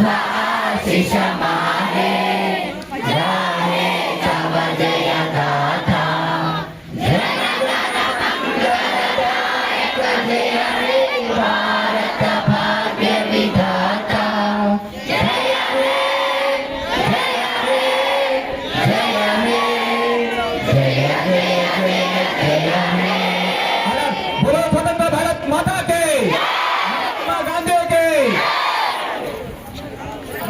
नमः शिशमाने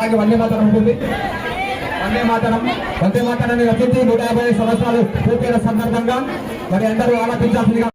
అలాగే వందే మాతరం ఉంటుంది. వందే మాతరం. వందే మాతరాన్ని రచించి నూట యాభై సంవత్సరాలు పూర్తయిన సందర్భంగా మరి అందరూ ఆలోచించాల్సిందిగా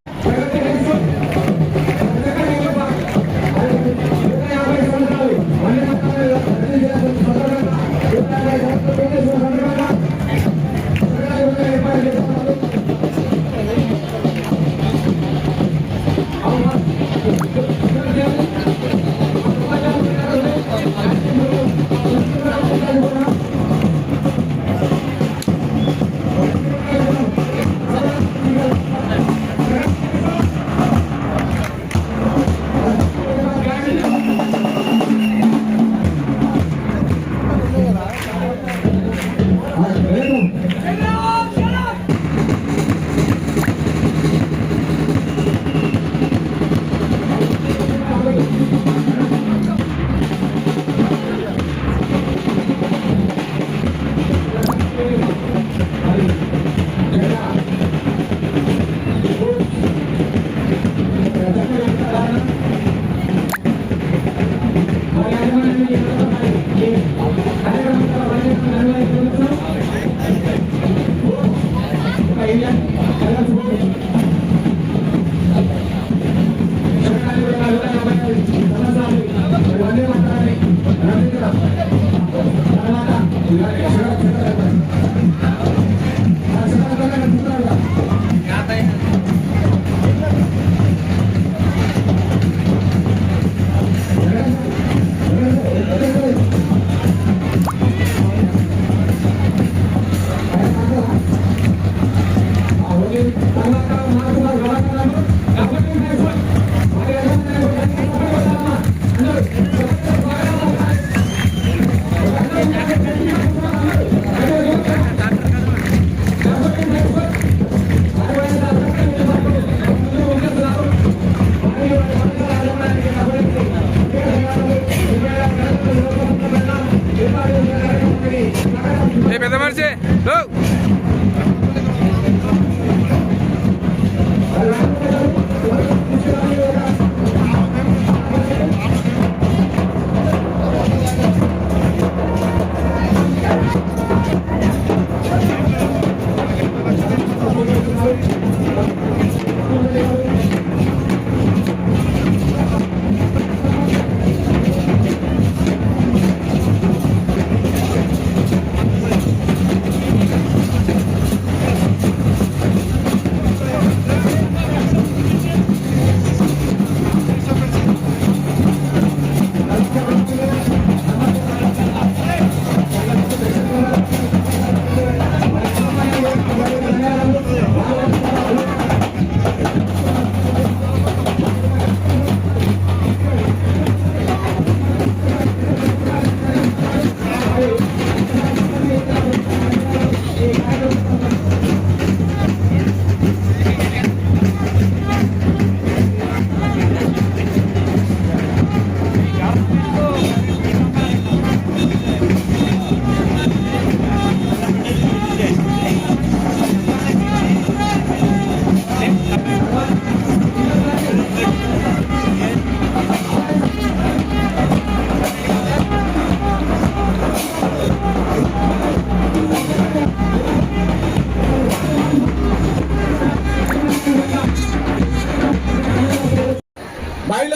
よかった。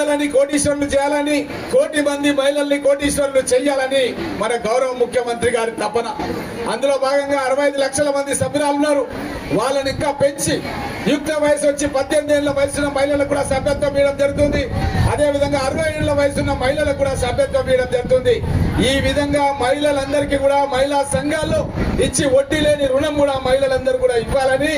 చేయాలని కోటీశ్వరులు చేయాలని కోటి మంది మహిళల్ని కోటీశ్వరులు చేయాలని మన గౌరవ ముఖ్యమంత్రి గారి తపన. అందులో భాగంగా అరవై ఐదు లక్షల మంది సభ్యురాలు ఉన్నారు. వాళ్ళని ఇంకా పెంచి యుక్త వయసు వచ్చి పద్దెనిమిది ఏళ్ళ వయసున్న మహిళలకు కూడా సభ్యత్వం ఇవ్వడం జరుగుతుంది. అదే విధంగా అరవై ఏళ్ళ వయసున్న మహిళలకు కూడా సభ్యత్వం ఇవ్వడం జరుగుతుంది. ఈ విధంగా మహిళలందరికీ కూడా మహిళా సంఘాల్లో ఇచ్చి వడ్డీ లేని రుణం కూడా మహిళలందరూ కూడా ఇవ్వాలని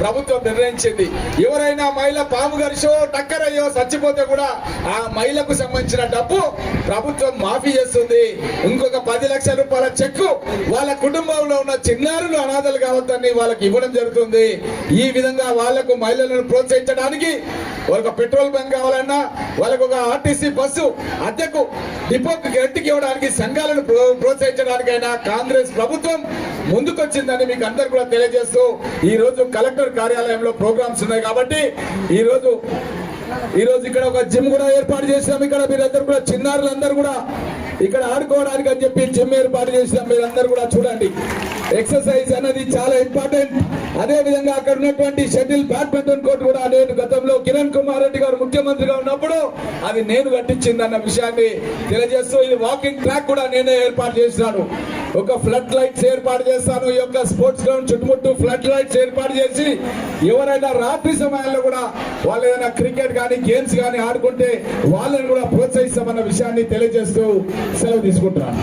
ప్రభుత్వం నిర్ణయించింది. ఎవరైనా మహిళ పాము గరిషో టక్కరయ్యో చచ్చిపోతే కూడా ఆ మహిళకు సంబంధించిన డబ్బు ప్రభుత్వం మాఫీ చేస్తుంది. ఇంకొక పది లక్షల రూపాయల చెక్కు వాళ్ళ కుటుంబంలో ఉన్న చిన్నారులు అనాథలు కావద్దని వాళ్ళకి ఇవ్వడం జరుగుతుంది. ఈ విధంగా వాళ్ళకు మహిళలను ప్రోత్సహించడానికి వాళ్ళకు పెట్రోల్ బంక్ కావాలన్నా వాళ్ళకు ఒక ఆర్టీసీ బస్సు అద్దెకు డిపోకి గట్టికి ఇవ్వడానికి సంఘాలను ప్రో- ప్రోత్సహించడానికైనా కాంగ్రెస్ ప్రభుత్వం ముందుకొచ్చిందని మీకు అందరు కూడా తెలియజేస్తూ ఈ రోజు కలెక్టర్ కార్యాలయంలో ప్రోగ్రామ్స్ ఉన్నాయి కాబట్టి ఈ రోజు ఈ రోజు ఇక్కడ ఒక జిమ్ కూడా ఏర్పాటు చేసినాం. ఇక్కడ మీరందరూ కూడా చిన్నారులందరూ కూడా ఇక్కడ ఆడుకోవడానికి అని చెప్పి జిమ్ ఏర్పాటు చేసినాం. మీరందరూ కూడా చూడండి. ఎక్సర్సైజ్ అనేది చాలా ఇంపార్టెంట్. అదేవిధంగా అక్కడ ఉన్నటువంటి షటిల్ బ్యాడ్మింటన్ కోర్టు కూడా నేను గతంలో కిరణ్ కుమార్ రెడ్డి గారు ముఖ్యమంత్రిగా ఉన్నప్పుడు అది నేను కట్టించింది అన్న విషయాన్ని తెలియజేస్తూ ఇది వాకింగ్ ట్రాక్ కూడా నేనే ఏర్పాటు చేసినాను. ఒక ఫ్లడ్ లైట్స్ ఏర్పాటు చేస్తాను. ఈ యొక్క స్పోర్ట్స్ గ్రౌండ్ చుట్టుముట్టు ఫ్లడ్ లైట్స్ ఏర్పాటు చేసి ఎవరైనా రాత్రి సమయాల్లో కూడా వాళ్ళు ఏదైనా క్రికెట్ కానీ గేమ్స్ కానీ ఆడుకుంటే వాళ్ళని కూడా ప్రోత్సహిస్తామన్న విషయాన్ని తెలియజేస్తూ సెలవు తీసుకుంటున్నాను.